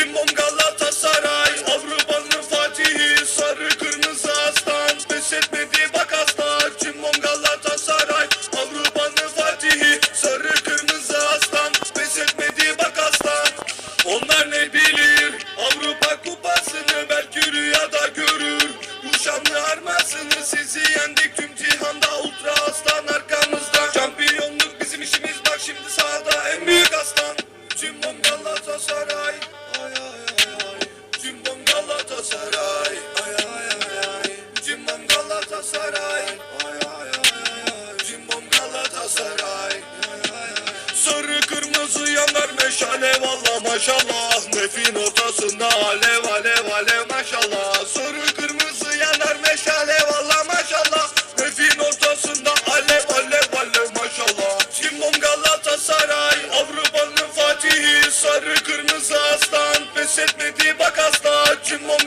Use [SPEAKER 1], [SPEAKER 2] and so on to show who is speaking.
[SPEAKER 1] Timon Galatasaray Avrupa'nın fatihi Sarı kırmızı aslan. Pes bak aslan. Timon Galatasaray Avrupa'nın fatihi Sarı kırmızı aslan. Pes bak aslan. Onlar ne Galatasaray. Ay Cimbom Galatasaray. Sarı kırmızı yanar meşale valla maşallah. Nefin ortasında alev alev alev maşallah. Sarı kırmızı yanar meşale valla maşallah. Nefin ortasında alev alev alev maşallah. Cimbom Galatasaray Avrupa'nın fatihi. Sarı kırmızı aslan pes etmedi bak asla. Cimbom